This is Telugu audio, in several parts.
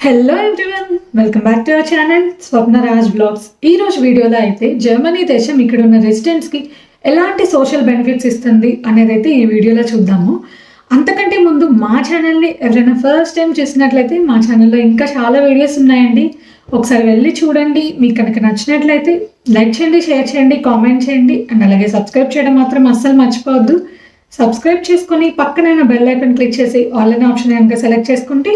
Hello everyone welcome back to our channel Swapna Raj blogs ఈ రోజు వీడియోలో అయితే జర్మనీ దేశం ఇక్కడ ఉన్న రెసిడెంట్స్కి ఎలాంటి సోషల్ బెనిఫిట్స్ ఇస్తుంది అనేది అయితే ఈ వీడియోలో చూద్దాము. అంతకంటే ముందు మా ఛానల్ని ఎవరైనా ఫస్ట్ టైం చూసినట్లయితే మా ఛానల్లో ఇంకా చాలా వీడియోస్ ఉన్నాయండి. ఒకసారి వెళ్ళి చూడండి మీకు కనుక నచ్చినట్లయితే లైక్ చేయండి షేర్ చేయండి కామెంట్ చేయండి అండ్ అలాగే సబ్స్క్రైబ్ చేయడం మాత్రం అస్సలు మర్చిపోవద్దు. సబ్స్క్రైబ్ చేసుకొని పక్కనైన బెల్ ఐకన్ క్లిక్ చేసి ఆన్లైన్ ఆప్షన్ కనుక సెలెక్ట్ చేసుకుంటే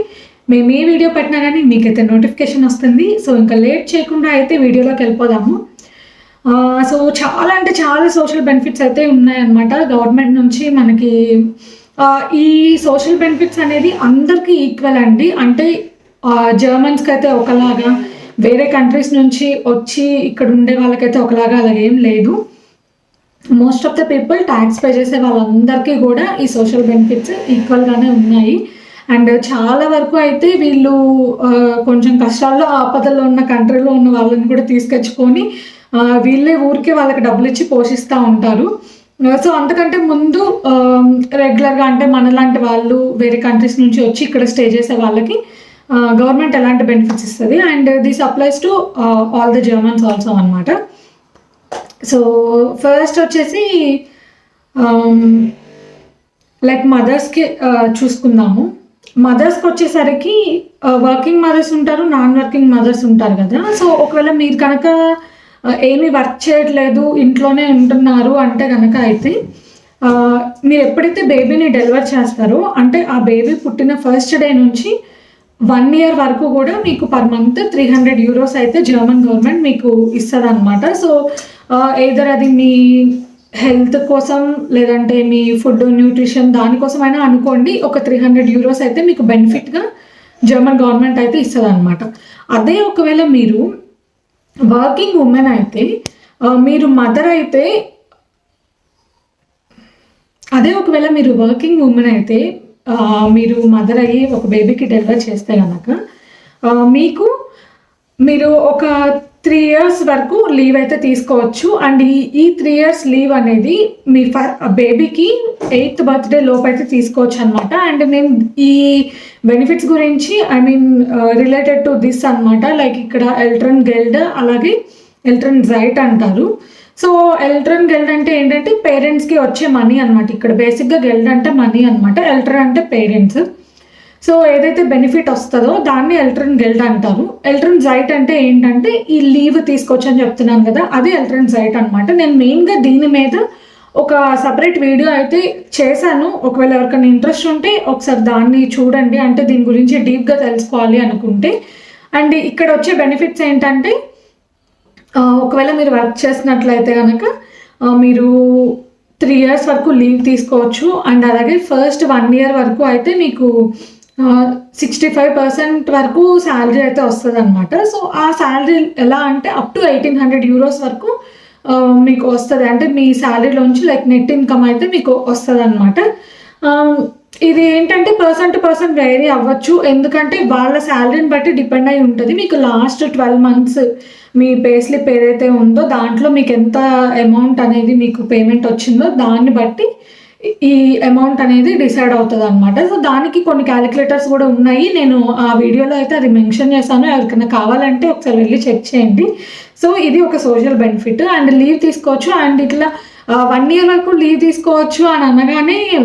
మేము ఏ వీడియో పెట్టినా కానీ మీకైతే నోటిఫికేషన్ వస్తుంది. సో ఇంకా లేట్ చేయకుండా అయితే వీడియోలోకి వెళ్ళిపోదాము. సో చాలా అంటే చాలా సోషల్ బెనిఫిట్స్ అయితే ఉన్నాయన్నమాట. గవర్నమెంట్ నుంచి మనకి ఈ సోషల్ బెనిఫిట్స్ అనేది అందరికీ ఈక్వల్ అండి. అంటే జర్మన్స్కి అయితే ఒకలాగా వేరే కంట్రీస్ నుంచి వచ్చి ఇక్కడ ఉండే వాళ్ళకైతే ఒకలాగా అలాగేం లేదు. Most of the people tax pay చేసే వాళ్ళందరికీ కూడా ఈ సోషల్ బెనిఫిట్స్ ఈక్వల్గానే ఉన్నాయి. అండ్ చాలా వరకు అయితే వీళ్ళు కొంచెం కష్టాల్లో ఆపదల్లో ఉన్న కంట్రీలో ఉన్న వాళ్ళని కూడా తీసుకొచ్చుకొని వీళ్ళే ఊరికే వాళ్ళకి డబ్బులు ఇచ్చి పోషిస్తూ ఉంటారు. సో అంతకంటే ముందు రెగ్యులర్గా అంటే మనలాంటి వాళ్ళు వేరే కంట్రీస్ నుంచి వచ్చి ఇక్కడ స్టే చేసే వాళ్ళకి గవర్నమెంట్ ఎలాంటి బెనిఫిట్స్ ఇస్తుంది. And this applies to all the Germans also అనమాట సో ఫస్ట్ వచ్చేసి లైక్ మదర్స్కి చూసుకుందాము. మదర్స్కి వచ్చేసరికి వర్కింగ్ మదర్స్ ఉంటారు నాన్ వర్కింగ్ మదర్స్ ఉంటారు కదా. సో ఒకవేళ మీరు కనుక ఏమీ వర్క్ చేయట్లేదు ఇంట్లోనే ఉంటున్నారు అంటే కనుక అయితే మీరు ఎప్పుడైతే బేబీని డెలివర్ చేస్తారో అంటే ఆ బేబీ పుట్టిన ఫస్ట్ డే నుంచి వన్ ఇయర్ వరకు కూడా మీకు per month three hundred euros అయితే జర్మన్ గవర్నమెంట్ మీకు ఇస్తుంది అనమాట సో ఏదర్ అది మీ హెల్త్ కోసం లేదంటే మీ ఫుడ్ న్యూట్రిషన్ దానికోసమైనా అనుకోండి ఒక త్రీ హండ్రెడ్ యూరోస్ అయితే మీకు బెనిఫిట్గా జర్మన్ గవర్నమెంట్ అయితే ఇస్తుంది అనమాట అదే ఒకవేళ మీరు వర్కింగ్ ఉమెన్ అయితే మీరు మదర్ అయితే అదే ఒకవేళ మీరు వర్కింగ్ ఉమెన్ అయితే మీరు మదర్ అయ్యి ఒక బేబీకి డెలివర్ చేస్తే కనుక మీకు మీరు ఒక త్రీ ఇయర్స్ వరకు లీవ్ అయితే తీసుకోవచ్చు. అండ్ ఈ ఈ త్రీ ఇయర్స్ లీవ్ అనేది మీ బేబీకి ఎయిత్ బర్త్డే లోపు అయితే తీసుకోవచ్చు అనమాట అండ్ నేను ఈ బెనిఫిట్స్ గురించి I mean related to this అన్నమాట. లైక్ ఇక్కడ ఎల్ట్రన్ గెల్డ్ అలాగే ఎల్ట్రన్ జైట్ అంటారు. సో ఎల్ట్రన్ గెల్డ్ అంటే ఏంటంటే పేరెంట్స్కి వచ్చే మనీ అనమాట ఇక్కడ బేసిక్గా గెల్డ్ అంటే మనీ అనమాట ఎల్ట్రన్ అంటే పేరెంట్స్. సో ఏదైతే బెనిఫిట్ వస్తుందో దాన్ని ఎల్ట్రన్ గెల్ట్ అంటారు. ఎల్ట్రన్ జైట్ అంటే ఏంటంటే ఈ లీవ్ తీసుకొచ్చని చెప్తున్నాను కదా అది ఎల్ట్రన్ జైట్ అనమాట నేను మెయిన్గా దీని మీద ఒక సపరేట్ వీడియో అయితే చేశాను. ఒకవేళ ఎవరికైనా ఇంట్రెస్ట్ ఉంటే ఒకసారి దాన్ని చూడండి. అంటే దీని గురించి డీప్గా తెలుసుకోవాలి అనుకుంటే. అండ్ ఇక్కడ వచ్చే బెనిఫిట్స్ ఏంటంటే ఒకవేళ మీరు వర్క్ చేసినట్లయితే కనుక మీరు త్రీ ఇయర్స్ వరకు లీవ్ తీసుకోవచ్చు. అండ్ అలాగే ఫస్ట్ వన్ ఇయర్ వరకు అయితే మీకు సిక్స్టీ ఫైవ్ పర్సెంట్ వరకు శాలరీ అయితే వస్తుంది అనమాట సో ఆ శాలరీ ఎలా అంటే up to eighteen hundred euros వరకు మీకు వస్తుంది. అంటే మీ శాలరీలోంచి లైక్ నెట్ ఇన్కమ్ అయితే మీకు వస్తుంది అనమాట ఇది ఏంటంటే పర్సన్ టు పర్సన్ వేరీ అవ్వచ్చు. ఎందుకంటే వాళ్ళ శాలరీని బట్టి డిపెండ్ అయి ఉంటుంది. మీకు లాస్ట్ ట్వెల్వ్ మంత్స్ మీ పే స్లిప్ ఏదైతే ఉందో దాంట్లో మీకు ఎంత అమౌంట్ అనేది మీకు పేమెంట్ వచ్చిందో దాన్ని బట్టి ఈ అమౌంట్ అనేది డిసైడ్ అవుతుంది అనమాట సో దానికి కొన్ని క్యాలిక్యులేటర్స్ కూడా ఉన్నాయి. నేను ఆ వీడియోలో అయితే అది మెన్షన్ చేశాను. ఎవరికైనా కావాలంటే ఒకసారి వెళ్ళి చెక్ చేయండి. సో ఇది ఒక సోషల్ బెనిఫిట్ అండ్ లీవ్ తీసుకోవచ్చు. అండ్ ఇట్లా వన్ ఇయర్ వరకు లీవ్ తీసుకోవచ్చు అని అనగానే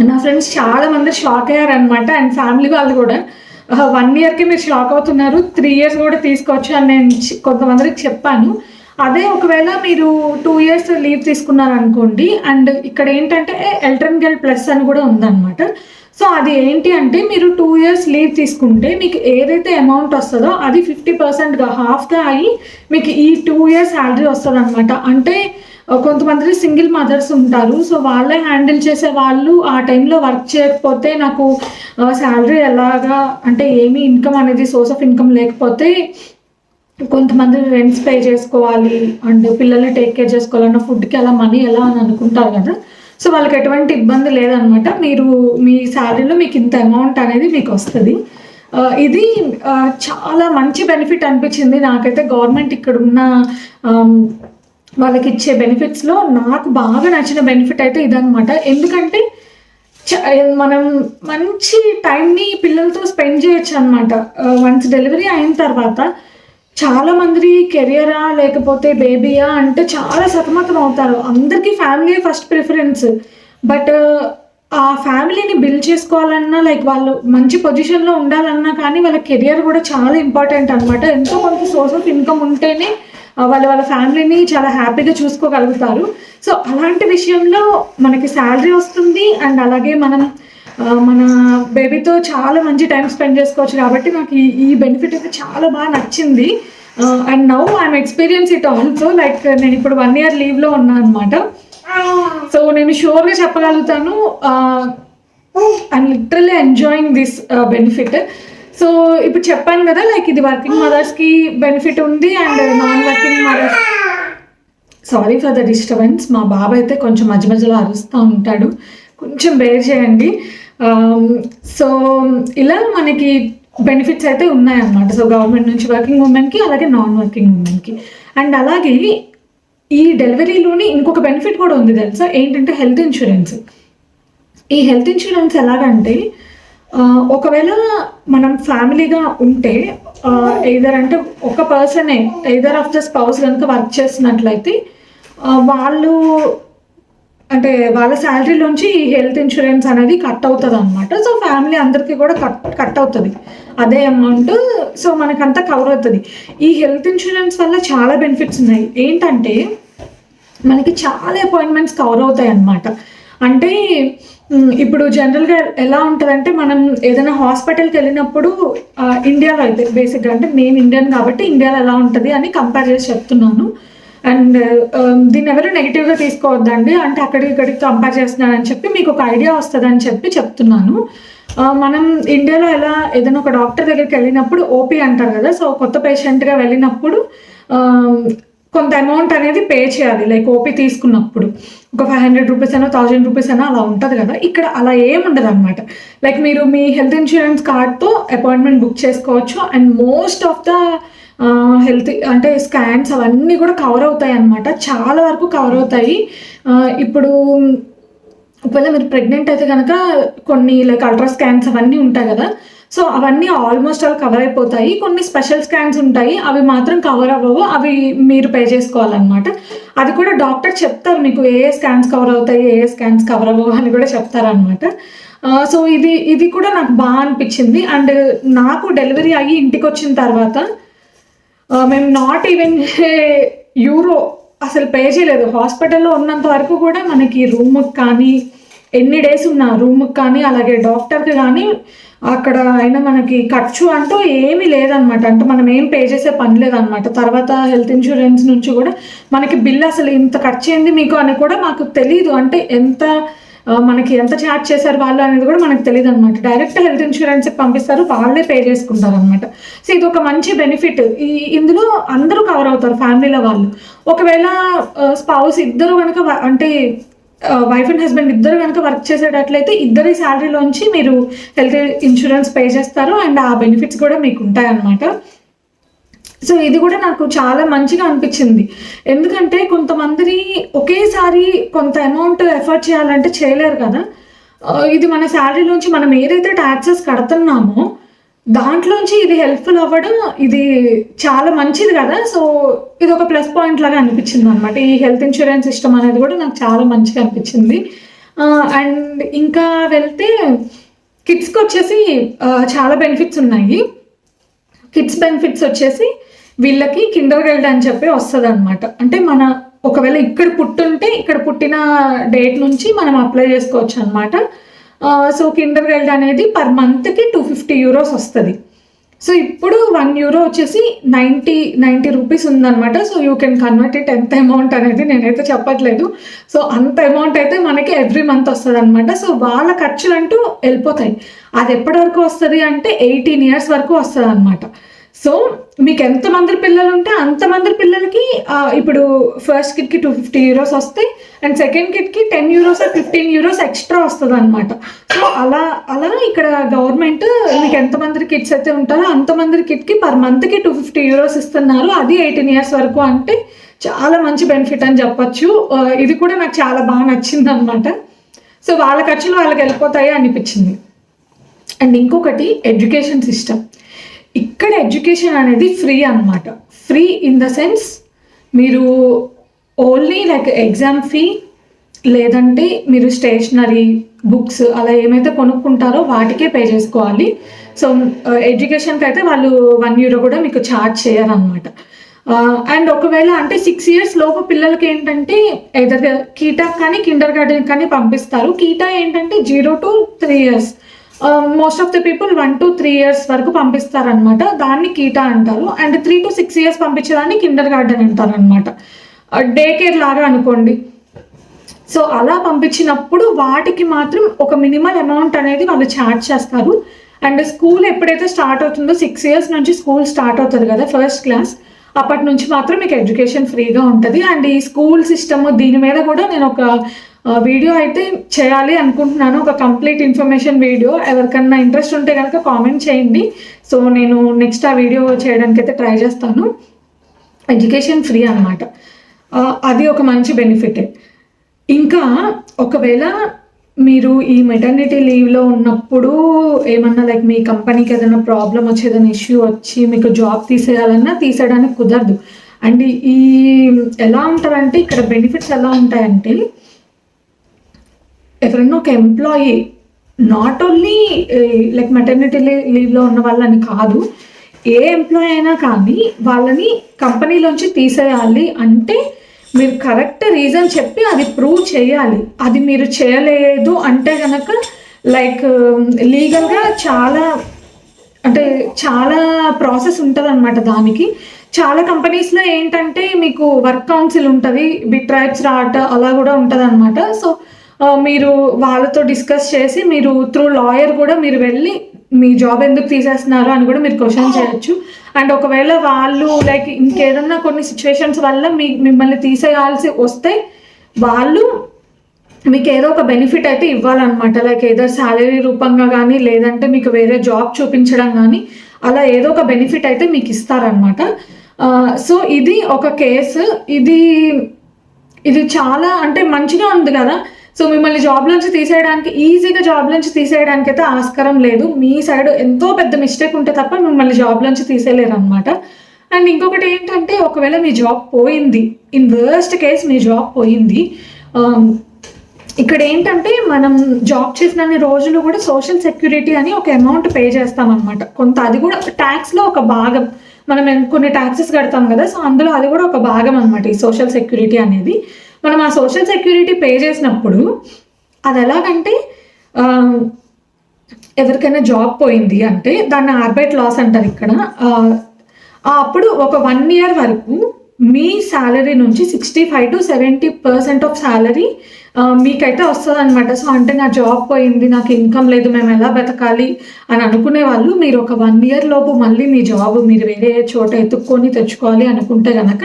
నా ఫ్రెండ్స్ చాలా మంది షాక్ అయ్యారనమాట అండ్ ఫ్యామిలీ వాళ్ళు కూడా వన్ ఇయర్కి మీరు షాక్ అవుతున్నారు. త్రీ ఇయర్స్ కూడా తీసుకోవచ్చు అని నేను చి- కొంతమందికి చెప్పాను. అదే ఒకవేళ మీరు టూ ఇయర్స్ లీవ్ తీసుకున్నారనుకోండి అండ్ ఇక్కడ ఏంటంటే ఎల్ట్రన్ గెల్ ప్లస్ అని కూడా ఉందన్నమాట. సో అది ఏంటి అంటే మీరు టూ ఇయర్స్ లీవ్ తీసుకుంటే మీకు ఏదైతే అమౌంట్ వస్తుందో అది ఫిఫ్టీ పర్సెంట్గా హాఫ్గా అయ్యి మీకు ఈ టూ ఇయర్స్ శాలరీ వస్తుంది అనమాట అంటే కొంతమంది సింగిల్ మదర్స్ ఉంటారు సో వాళ్ళే హ్యాండిల్ చేసే వాళ్ళు ఆ టైంలో వర్క్ చేయకపోతే నాకు శాలరీ ఎలాగా అంటే ఏమి ఇన్కమ్ అనేది సోర్స్ ఆఫ్ ఇన్కమ్ లేకపోతే కొంతమంది రెంట్స్ పే చేసుకోవాలి అండ్ పిల్లల్ని టేక్ కేర్ చేసుకోవాలన్న ఫుడ్కి అలా మనీ ఎలా అని అనుకుంటారు కదా. సో వాళ్ళకి ఎటువంటి ఇబ్బంది లేదనమాట. మీరు మీ శాలరీలో మీకు ఇంత అమౌంట్ అనేది మీకు వస్తుంది. ఇది చాలా మంచి బెనిఫిట్ అనిపించింది. నాకైతే గవర్నమెంట్ ఇక్కడ ఉన్న వాళ్ళకి ఇచ్చే బెనిఫిట్స్లో నాకు బాగా నచ్చిన బెనిఫిట్ అయితే ఇదనమాట. ఎందుకంటే చ- మనం మంచి టైంని పిల్లలతో స్పెండ్ చేయొచ్చు అనమాట వన్స్ డెలివరీ అయిన తర్వాత చాలా మంది కెరియరా లేకపోతే బేబీయా అంటే చాలా సతమతం అవుతారు. అందరికీ ఫ్యామిలీ ఫస్ట్ ప్రిఫరెన్స్ బట్ ఆ ఫ్యామిలీని బిల్డ్ చేసుకోవాలన్నా లైక్ వాళ్ళు మంచి పొజిషన్లో ఉండాలన్నా కానీ వాళ్ళ కెరియర్ కూడా చాలా ఇంపార్టెంట్ అనమాట ఎంతో కొంత సోర్స్ ఆఫ్ ఇన్కమ్ ఉంటేనే వాళ్ళు వాళ్ళ వాళ్ళ ఫ్యామిలీని చాలా హ్యాపీగా చూసుకోగలుగుతారు. సో అలాంటి విషయంలో మనకి శాలరీ వస్తుంది. అండ్ అలాగే మనం మన బేబీతో చాలా మంచి టైం స్పెండ్ చేసుకోవచ్చు కాబట్టి నాకు ఈ బెనిఫిట్ అయితే చాలా బాగా నచ్చింది. And now I'm experience it also like నేను ఇప్పుడు వన్ ఇయర్ లీవ్లో ఉన్నాను అనమాట సో నేను షూర్గా చెప్పగలుగుతాను and literally enjoying this benefit so ఇప్పుడు చెప్పాను కదా లైక్ ఇది వర్కింగ్ మదర్స్కి బెనిఫిట్ ఉంది and non working mothers sorry for the disturbance మా బాబు అయితే కొంచెం మధ్య మధ్యలో అరుస్తూ ఉంటాడు. కొంచెం బేర్ చేయండి. Um, సో ఇలా మనకి బెనిఫిట్స్ అయితే ఉన్నాయన్నమాట. సో గవర్నమెంట్ నుంచి వర్కింగ్ ఉమెన్కి అలాగే నాన్ వర్కింగ్ ఉమెన్కి అండ్ అలాగే ఈ డెలివరీలోని ఇంకొక బెనిఫిట్ కూడా ఉంది తెలుసా? ఏంటంటే హెల్త్ ఇన్సూరెన్స్ ఈ హెల్త్ ఇన్సూరెన్స్ ఎలాగంటే ఒకవేళ మనం ఫ్యామిలీగా ఉంటే ఎయిదర్ అంటే ఒక పర్సనే ఎయిదర్ ఆఫ్ ద స్పౌస్ కనుక వర్క్ చేస్తున్నట్లయితే వాళ్ళు అంటే వాళ్ళ శాలరీలోంచి ఈ హెల్త్ ఇన్సూరెన్స్ అనేది కట్ అవుతుంది అనమాట సో ఫ్యామిలీ అందరికీ కూడా కట్ కట్ అవుతుంది. అదే అమౌంట్ సో మనకంతా కవర్ అవుతుంది. ఈ హెల్త్ ఇన్సూరెన్స్ వల్ల చాలా బెనిఫిట్స్ ఉన్నాయి. ఏంటంటే మనకి చాలా అపాయింట్మెంట్స్ కవర్ అవుతాయి అన్నమాట అంటే ఇప్పుడు జనరల్గా ఎలా ఉంటుందంటే మనం ఏదైనా హాస్పిటల్కి వెళ్ళినప్పుడు ఇండియాలో అయితే బేసిక్గా అంటే నేను ఇండియన్ కాబట్టి ఇండియాలో ఎలా ఉంటుంది అని కంపేర్ చేసి చెప్తున్నాను. అండ్ um, దీన్ని ఎవరు నెగిటివ్గా తీసుకోవద్దండి. అంటే అక్కడికి ఇక్కడికి కంపేర్ చేస్తున్నానని చెప్పి మీకు ఒక ఐడియా వస్తుందని చెప్పి చెప్తున్నాను. మనం ఇండియాలో ఎలా ఏదైనా ఒక డాక్టర్ దగ్గరికి వెళ్ళినప్పుడు ఓపీ అంటారు కదా సో కొత్త పేషెంట్గా వెళ్ళినప్పుడు కొంత అమౌంట్ అనేది పే చేయాలి. లైక్ ఓపీ తీసుకున్నప్పుడు. ఒక ఫైవ్ హండ్రెడ్ రూపీస్ అయినా థౌజండ్ రూపీస్ అయినా అలా ఉంటుంది కదా. ఇక్కడ అలా ఏముండదు అనమాట లైక్ మీరు మీ హెల్త్ ఇన్సూరెన్స్ కార్డ్తో అపాయింట్మెంట్ బుక్ చేసుకోవచ్చు. And most of the health అంటే స్కాన్స్ అవన్నీ కూడా కవర్ అవుతాయి అనమాట చాలా వరకు కవర్ అవుతాయి. ఇప్పుడు ఒకవేళ మీరు ప్రెగ్నెంట్ అయితే కనుక కొన్ని లైక్ అల్ట్రా స్కాన్స్ అవన్నీ ఉంటాయి కదా. సో అవన్నీ ఆల్మోస్ట్ ఆల్ కవర్ అయిపోతాయి. కొన్ని స్పెషల్ స్కాన్స్ ఉంటాయి. అవి మాత్రం కవర్ అవ్వవు. అవి మీరు పే చేసుకోవాలన్నమాట. అది కూడా డాక్టర్ చెప్తారు మీకు ఏ ఏ స్కాన్స్ కవర్ అవుతాయి ఏ ఏ స్కాన్స్ కవర్ అవ్వవు అని కూడా చెప్తారనమాట సో ఇది ఇది కూడా నాకు బాగా అనిపించింది. అండ్ నాకు డెలివరీ అయ్యి ఇంటికి వచ్చిన తర్వాత మేము నాట్ ఈవెన్ యూరో అసలు పే చేయలేదు. హాస్పిటల్లో ఉన్నంత వరకు కూడా మనకి రూమ్కి కానీ ఎన్ని డేస్ ఉన్నా రూమ్కి కానీ అలాగే డాక్టర్కి కానీ అక్కడ అయినా మనకి ఖర్చు అంటూ ఏమీ లేదనమాట అంటే మనం ఏం పే చేసే పని లేదనమాట తర్వాత హెల్త్ ఇన్సూరెన్స్ నుంచి కూడా మనకి బిల్ అసలు ఇంత ఖర్చు అయింది మీకు అని కూడా మాకు తెలియదు అంటే ఎంత మనకి ఎంత ఛార్జ్ చేశారు వాళ్ళు అనేది కూడా మనకు తెలియదు అనమాట డైరెక్ట్ హెల్త్ ఇన్సూరెన్స్ పంపిస్తారు వాళ్ళే పే చేసుకుంటారు అనమాట సో ఇది ఒక మంచి బెనిఫిట్ ఈ ఇందులో అందరూ కవర్ అవుతారు ఫ్యామిలీలో వాళ్ళు. ఒకవేళ స్పౌస్ ఇద్దరు కనుక అంటే వైఫ్ అండ్ హస్బెండ్ ఇద్దరు కనుక వర్క్ చేసేటట్లయితే ఇద్దరి శాలరీలోంచి మీరు హెల్త్ ఇన్సూరెన్స్ పే చేస్తారు. అండ్ ఆ బెనిఫిట్స్ కూడా మీకు ఉంటాయి అన్నమాట సో ఇది కూడా నాకు చాలా మంచిగా అనిపించింది. ఎందుకంటే కొంతమంది ఒకేసారి కొంత అమౌంట్ ఎఫర్ట్ చేయాలంటే చేయలేరు కదా. ఇది మన శాలరీలోంచి మనం ఏదైతే ట్యాక్సెస్ కడుతున్నామో దాంట్లోంచి ఇది హెల్ప్ఫుల్ అవ్వడం ఇది చాలా మంచిది కదా. సో ఇది ఒక ప్లస్ పాయింట్ లాగా అనిపించింది అనమాట ఈ హెల్త్ ఇన్సూరెన్స్ సిస్టమ్ అనేది కూడా నాకు చాలా మంచిగా అనిపించింది. అండ్ ఇంకా వెళ్తే కిడ్స్కి వచ్చేసి చాలా బెనిఫిట్స్ ఉన్నాయి. కిడ్స్ బెనిఫిట్స్ వచ్చేసి వీళ్ళకి కిండర్ గైడ్ అని చెప్పి వస్తుంది అనమాట అంటే మన ఒకవేళ ఇక్కడ పుట్టుంటే ఇక్కడ పుట్టిన డేట్ నుంచి మనం అప్లై చేసుకోవచ్చు అనమాట సో కిండర్ గైడ్ అనేది పర్ మంత్కి టూ ఫిఫ్టీ యూరోస్ వస్తుంది. సో ఇప్పుడు వన్ యూరో వచ్చేసి నైంటీ నైంటీ రూపీస్ ఉందన్నమాట. So you can convert it ఎంత అమౌంట్ అనేది నేనైతే చెప్పట్లేదు. సో అంత అమౌంట్ అయితే మనకి ఎవ్రీ మంత్ వస్తుంది అనమాట సో వాళ్ళ ఖర్చులు అంటూ వెళ్ళిపోతాయి. అది ఎప్పటి వరకు వస్తుంది అంటే ఎయిటీన్ ఇయర్స్ వరకు వస్తుంది అనమాట సో మీకు ఎంతమంది పిల్లలు ఉంటే అంతమంది పిల్లలకి ఇప్పుడు ఫస్ట్ కిట్కి టూ ఫిఫ్టీ యూరోస్ వస్తాయి and second కిట్కి ten euros fifteen euros extra వస్తుంది అనమాట సో అలా అలా ఇక్కడ గవర్నమెంట్ మీకు ఎంతమంది కిట్స్ అయితే ఉంటారో అంతమంది కిట్కి పర్ మంత్కి టూ ఫిఫ్టీ యూరోస్ ఇస్తున్నారు. అది ఎయిటీన్ ఇయర్స్ వరకు అంటే చాలా మంచి బెనిఫిట్ అని చెప్పొచ్చు. ఇది కూడా నాకు చాలా బాగా నచ్చింది అనమాట సో వాళ్ళ ఖర్చులు వాళ్ళకి వెళ్ళిపోతాయి అనిపించింది. అండ్ ఇంకొకటి ఎడ్యుకేషన్ సిస్టమ్ ఇక్కడ ఎడ్యుకేషన్ అనేది ఫ్రీ అన్నమాట. ఫ్రీ ఇన్ ద సెన్స్ మీరు ఓన్లీ లైక్ ఎగ్జామ్ ఫీ లేదంటే మీరు స్టేషనరీ బుక్స్ అలా ఏమైతే కొనుక్కుంటారో వాటికే పే చేసుకోవాలి. సో ఎడ్యుకేషన్కి అయితే వాళ్ళు వన్ యూరో కూడా మీకు ఛార్జ్ చేయరనమాట అండ్ ఒకవేళ అంటే సిక్స్ ఇయర్స్ లోపు పిల్లలకి ఏంటంటే ఎదర్ కీటా కానీ కిండర్ గార్డెన్ కానీ పంపిస్తారు. కీటా ఏంటంటే zero to three years most of the people one to three years వరకు పంపిస్తారనమాట దాన్ని కీటా అంటారు. And three to six years పంపించేదాన్ని kindergarten అంటారు అనమాట డే కేర్ లాగా అనుకోండి. సో అలా పంపించినప్పుడు వాటికి మాత్రం ఒక మినిమల్ అమౌంట్ అనేది వాళ్ళు ఛార్జ్ చేస్తారు. అండ్ స్కూల్ ఎప్పుడైతే స్టార్ట్ అవుతుందో సిక్స్ ఇయర్స్ నుంచి స్కూల్ స్టార్ట్ అవుతుంది కదా ఫస్ట్ క్లాస్ అప్పటి నుంచి మాత్రం మీకు ఎడ్యుకేషన్ ఫ్రీగా ఉంటుంది. అండ్ ఈ స్కూల్ సిస్టమ్ దీని మీద కూడా నేను ఒక వీడియో అయితే చేయాలి అనుకుంటున్నాను. ఒక కంప్లీట్ ఇన్ఫర్మేషన్ వీడియో. ఎవరికన్నా ఇంట్రెస్ట్ ఉంటే కనుక కామెంట్ చేయండి. సో నేను నెక్స్ట్ ఆ వీడియో చేయడానికి అయితే ట్రై చేస్తాను. ఎడ్యుకేషన్ ఫ్రీ అనమాట అది ఒక మంచి బెనిఫిటే. ఇంకా ఒకవేళ మీరు ఈ మెటర్నిటీ లీవ్లో ఉన్నప్పుడు ఏమన్నా లైక్ మీ కంపెనీకి ఏదైనా ప్రాబ్లం వచ్చి ఏదైనా ఇష్యూ వచ్చి మీకు జాబ్ తీసేయాలన్నా తీసేయడానికి కుదరదు. అండ్ ఈ ఎలా ఉంటారంటే ఇక్కడ బెనిఫిట్స్ ఎలా ఉంటాయంటే ఎవరైనా ఒక employee not only like maternity లీవ్లో ఉన్న వాళ్ళని కాదు ఏ ఎంప్లాయీ అయినా కానీ వాళ్ళని కంపెనీలోంచి తీసేయాలి అంటే మీరు కరెక్ట్ రీజన్ చెప్పి అది ప్రూవ్ చేయాలి. అది మీరు చేయలేదు అంటే కనుక లైక్ లీగల్గా చాలా అంటే చాలా ప్రాసెస్ ఉంటుంది అనమాట దానికి. చాలా కంపెనీస్లో ఏంటంటే మీకు వర్క్ కౌన్సిల్ ఉంటుంది బిట్ ట్రైబ్స్ రాట్ అలా కూడా ఉంటుంది అనమాట సో మీరు వాళ్ళతో డిస్కస్ చేసి మీరు త్రూ లాయర్ కూడా మీరు వెళ్ళి మీ జాబ్ ఎందుకు తీసేస్తున్నారు అని కూడా మీరు క్వశ్చన్ చేయొచ్చు. అండ్ ఒకవేళ వాళ్ళు లైక్ ఇంకేదన్నా కొన్ని సిచ్యువేషన్స్ వల్ల మీ మిమ్మల్ని తీసేయాల్సి వస్తే వాళ్ళు మీకు ఏదో ఒక బెనిఫిట్ అయితే ఇవ్వాలన్నమాట. లైక్ ఏదో శాలరీ రూపంగా కానీ లేదంటే మీకు వేరే జాబ్ చూపించడం కానీ అలా ఏదో ఒక బెనిఫిట్ అయితే మీకు ఇస్తారనమాట సో ఇది ఒక కేసు ఇది ఇది చాలా అంటే మంచిగా ఉంది కదా. సో మిమ్మల్ని జాబ్ నుంచి తీసేయడానికి ఈజీగా జాబ్ నుంచి తీసేయడానికి అయితే ఆస్కారం లేదు. మీ సైడ్ ఎంతో పెద్ద మిస్టేక్ ఉంటే తప్ప మిమ్మల్ని జాబ్ నుంచి తీసేయలేరు అనమాట అండ్ ఇంకొకటి ఏంటంటే ఒకవేళ మీ జాబ్ పోయింది ఇన్ వర్స్ట్ కేస్ మీ జాబ్ పోయింది um, ఇక్కడ ఏంటంటే మనం జాబ్ చేసిన రోజులు కూడా సోషల్ సెక్యూరిటీ అని ఒక అమౌంట్ పే చేస్తామన్నమాట. కొంత అది కూడా ట్యాక్స్లో ఒక భాగం. మనం కొన్ని ట్యాక్సెస్ కడతాం కదా సో అందులో అది కూడా ఒక భాగం అనమాట ఈ సోషల్ సెక్యూరిటీ అనేది. మనం ఆ సోషల్ సెక్యూరిటీ పే చేసినప్పుడు అది ఎలాగంటే ఎవరికైనా జాబ్ పోయింది అంటే దాన్ని ఆర్బైట్ లాస్ అంటారు ఇక్కడ. అప్పుడు ఒక వన్ ఇయర్ వరకు మీ శాలరీ నుంచి sixty five to seventy percent of salary మీకైతే వస్తుంది అనమాట సో అంటే నా జాబ్ పోయింది నాకు ఇన్కమ్ లేదు మేము ఎలా బతకాలి అని అనుకునే వాళ్ళు మీరు ఒక వన్ ఇయర్ లోపు మళ్ళీ మీ జాబ్ మీరు వేరే చోట ఎత్తుక్కొని తెచ్చుకోవాలి అనుకుంటే కనుక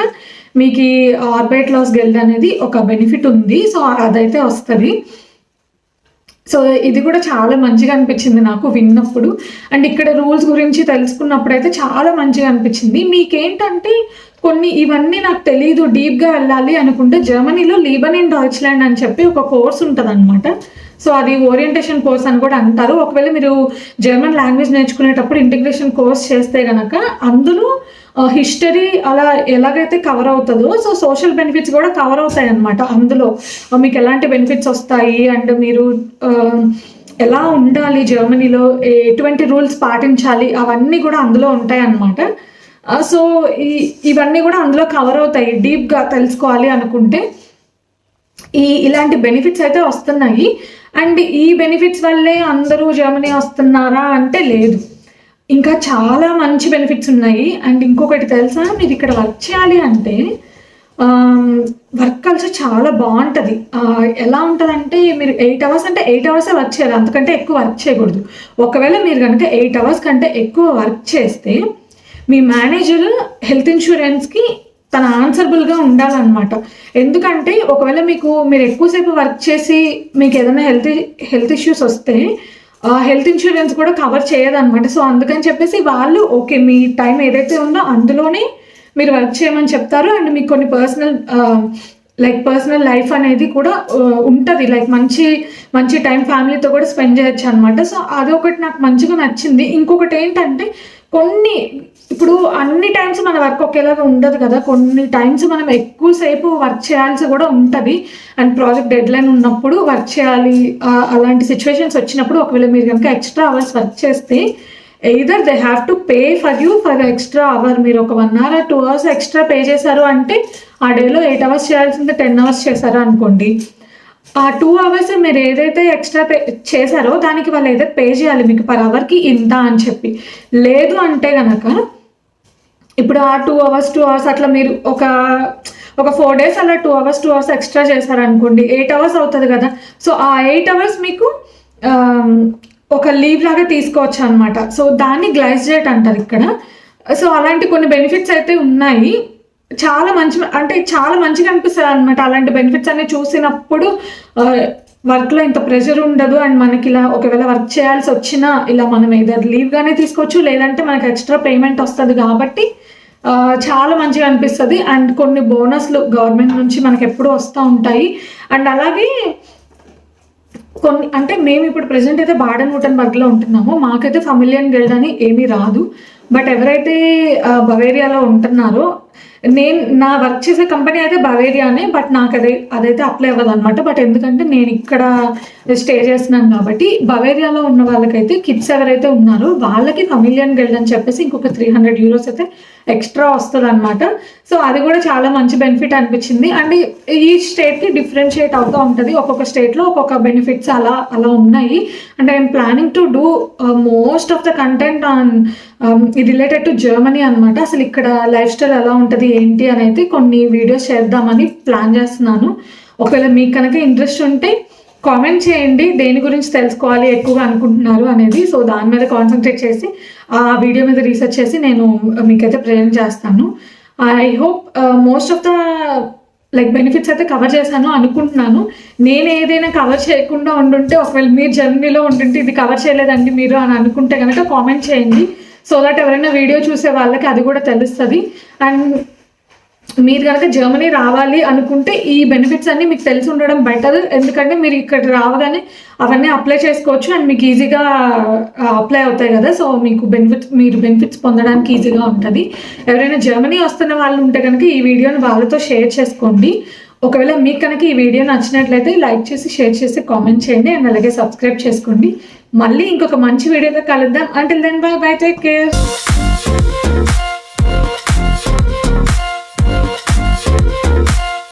మీకు ఈ ఆర్బైట్ లాస్ గెల్డ్ అనేది ఒక బెనిఫిట్ ఉంది. సో అదైతే వస్తుంది. సో ఇది కూడా చాలా మంచిగా అనిపించింది నాకు విన్నప్పుడు. అండ్ ఇక్కడ రూల్స్ గురించి తెలుసుకున్నప్పుడు అయితే చాలా మంచిగా అనిపించింది. మీకేంటంటే కొన్ని ఇవన్నీ నాకు తెలియదు డీప్గా వెళ్ళాలి అనుకుంటే జర్మనీలో లీబన్ ఇన్ డాయిచ్లాండ్ అని చెప్పి ఒక కోర్స్ ఉంటుంది అనమాట సో అది ఓరియంటేషన్ కోర్స్ అని కూడా అంటారు. ఒకవేళ మీరు జర్మన్ లాంగ్వేజ్ నేర్చుకునేటప్పుడు ఇంటిగ్రేషన్ కోర్స్ చేస్తే కనుక అందులో హిస్టరీ అలా ఎలాగైతే కవర్ అవుతుందో సో సోషల్ బెనిఫిట్స్ కూడా కవర్ అవుతాయి అనమాట అందులో మీకు ఎలాంటి బెనిఫిట్స్ వస్తాయి? అండ్ మీరు ఎలా ఉండాలి జర్మనీలో ఎటువంటి రూల్స్ పాటించాలి? అవన్నీ కూడా అందులో ఉంటాయి అన్నమాట సో ఈ ఇవన్నీ కూడా అందులో కవర్ అవుతాయి. డీప్గా తెలుసుకోవాలి అనుకుంటే ఈ ఇలాంటి బెనిఫిట్స్ అయితే వస్తున్నాయి. అండ్ ఈ బెనిఫిట్స్ వల్లే అందరూ జర్మనీ వస్తున్నారా అంటే లేదు. ఇంకా చాలా మంచి బెనిఫిట్స్ ఉన్నాయి. అండ్ ఇంకొకటి తెలుసా? మీరు ఇక్కడ వర్క్ చేయాలి అంటే వర్క్ కల్చర్ చాలా బాగుంటుంది. ఎలా ఉంటుందంటే మీరు ఎయిట్ అవర్స్ అంటే ఎయిట్ అవర్సే వర్క్ చేయాలి. అంతకంటే ఎక్కువ వర్క్ చేయకూడదు. ఒకవేళ మీరు కనుక ఎయిట్ అవర్స్ కంటే ఎక్కువ వర్క్ చేస్తే మీ మేనేజర్ హెల్త్ ఇన్సూరెన్స్కి తన ఆన్సరబుల్గా ఉండాలన్నమాట. ఎందుకంటే ఒకవేళ మీకు మీరు ఎక్కువసేపు వర్క్ చేసి మీకు ఏదైనా హెల్త్ హెల్త్ ఇష్యూస్ వస్తే హెల్త్ ఇన్సూరెన్స్ కూడా కవర్ చేయదన్నమాట. సో అందుకని చెప్పేసి వాళ్ళు ఓకే మీ టైం ఏదైతే ఉందో అందులోనే మీరు వర్క్ చేయమని చెప్తారు. అండ్ మీకు కొన్ని పర్సనల్ లైక్ పర్సనల్ లైఫ్ అనేది కూడా ఉంటుంది. లైక్ మంచి మంచి టైం ఫ్యామిలీతో కూడా స్పెండ్ చేయొచ్చు అనమాట సో అదొకటి నాకు మంచిగా నచ్చింది. ఇంకొకటి ఏంటంటే కొన్ని ఇప్పుడు అన్ని టైమ్స్ మన వర్క్ ఒకేలాగా ఉండదు కదా. కొన్ని టైమ్స్ మనం ఎక్కువసేపు వర్క్ చేయాల్సి కూడా ఉంటుంది. అండ్ ప్రాజెక్ట్ డెడ్ లైన్ ఉన్నప్పుడు వర్క్ చేయాలి అలాంటి సిచ్యువేషన్స్ వచ్చినప్పుడు ఒకవేళ మీరు కనుక ఎక్స్ట్రా అవర్స్ వర్క్ చేస్తే either they have to pay for you for extra hour మీరు ఒక one hour two hours extra pay చేశారు అంటే ఆ డేలో ఎయిట్ అవర్స్ చేయాల్సింది టెన్ అవర్స్ చేశారు అనుకోండి. ఆ టూ అవర్స్ మీరు ఏదైతే ఎక్స్ట్రా పే చేశారో దానికి వాళ్ళు ఏదైతే పే చేయాలి మీకు పర్ అవర్కి ఇంత అని చెప్పి. లేదు అంటే కనుక ఇప్పుడు ఆ టూ అవర్స్ టూ అవర్స్ అట్లా మీరు ఒక ఒక ఫోర్ డేస్ అలా two hours two hours extra చేశారనుకోండి ఎయిట్ అవర్స్ అవుతుంది కదా. సో ఆ ఎయిట్ అవర్స్ మీకు ఒక లీవ్ లాగా తీసుకోవచ్చు అనమాట సో దాన్ని గ్లైజ్ డేట్ అంటారు ఇక్కడ. సో అలాంటి కొన్ని బెనిఫిట్స్ అయితే ఉన్నాయి. చాలా మంచి అంటే చాలా మంచిగా అనిపిస్తుంది అనమాట అలాంటి బెనిఫిట్స్ అన్ని చూసినప్పుడు వర్క్లో ఇంత ప్రెషర్ ఉండదు అండ్ మనకి ఇలా ఒకవేళ వర్క్ చేయాల్సి వచ్చినా ఇలా మనం ఏదో లీవ్గానే తీసుకోవచ్చు. లేదంటే మనకి ఎక్స్ట్రా పేమెంట్ వస్తుంది కాబట్టి చాలా మంచిగా అనిపిస్తుంది. అండ్ కొన్ని బోనస్లు గవర్నమెంట్ నుంచి మనకి ఎప్పుడూ వస్తూ ఉంటాయి. అండ్ అలాగే కొన్ని అంటే మేము ఇప్పుడు ప్రెసెంట్ అయితే బాడన్ వుటన్ బర్గ్లో ఉంటున్నాము. మాకైతే ఫమిలియన్ గిల్డ్ అని ఏమీ రాదు. బట్ ఎవరైతే బవేరియాలో ఉంటున్నారో నేను నా వర్క్ చేసే కంపెనీ అయితే బవేరియానే బట్ నాకు అదే అదైతే అప్లై అవ్వదు అనమాట బట్ ఎందుకంటే నేను ఇక్కడ స్టే చేస్తున్నాను కాబట్టి బవేరియాలో ఉన్న వాళ్ళకైతే కిడ్స్ ఎవరైతే ఉన్నారో వాళ్ళకి ఫమిలియన్ గెల్డ్ అని చెప్పేసి ఇంకొక త్రీ హండ్రెడ్ యూరోస్ అయితే ఎక్స్ట్రా వస్తుంది అనమాట సో అది కూడా చాలా మంచి బెనిఫిట్ అనిపించింది. అండ్ ఈ స్టేట్కి డిఫరెన్షియేట్ అవుతూ ఉంటుంది. ఒక్కొక్క స్టేట్లో ఒక్కొక్క బెనిఫిట్స్ అలా అలా ఉన్నాయి. And I'm planning to do most of the content on ఇది రిలేటెడ్ టు జర్మనీ అనమాట అసలు ఇక్కడ లైఫ్ స్టైల్ ఎలా ఉంటుంది ఏంటి అని అయితే కొన్ని వీడియోస్ చేద్దామని ప్లాన్ చేస్తున్నాను. ఒకవేళ మీకు కనుక ఇంట్రెస్ట్ ఉంటే కామెంట్ చేయండి. దేని గురించి తెలుసుకోవాలి ఎక్కువగా అనుకుంటున్నారు అనేది. సో దాని మీద కాన్సన్ట్రేట్ చేసి ఆ వీడియో మీద రీసెర్చ్ చేసి నేను మీకైతే ప్రజెంట్ చేస్తాను. I hope most of the like benefits అయితే కవర్ చేశాను అనుకుంటున్నాను. నేను ఏదైనా కవర్ చేయకుండా ఉండుంటే ఒకవేళ మీరు జర్నీలో ఉంటుంటే ఇది కవర్ చేయలేదండి మీరు అని అనుకుంటే కనుక కామెంట్ చేయండి. సో దట్ ఎవరైనా వీడియో చూసే వాళ్ళకి అది కూడా తెలుస్తుంది. అండ్ మీరు కనుక జర్మనీ రావాలి అనుకుంటే ఈ బెనిఫిట్స్ అన్ని మీకు తెలిసి ఉండడం బెటర్ ఎందుకంటే మీరు ఇక్కడ రావగానే అవన్నీ అప్లై చేసుకోవచ్చు అండ్ మీకు ఈజీగా అప్లై అవుతాయి కదా. సో మీకు బెనిఫిట్స్ మీరు బెనిఫిట్స్ పొందడానికి ఈజీగా ఉంటుంది. ఎవరైనా జర్మనీ వస్తున్న వాళ్ళు ఉంటే కనుక ఈ వీడియోని వాళ్ళతో షేర్ చేసుకోండి. ఒకవేళ మీకు కనుక ఈ వీడియో నచ్చినట్లయితే లైక్ చేసి షేర్ చేసి కామెంట్ చేయండి అండ్ అలాగే సబ్స్క్రైబ్ చేసుకోండి. మళ్ళీ ఇంకొక మంచి వీడియోతో కలుద్దాం. అంటే then bye bye take care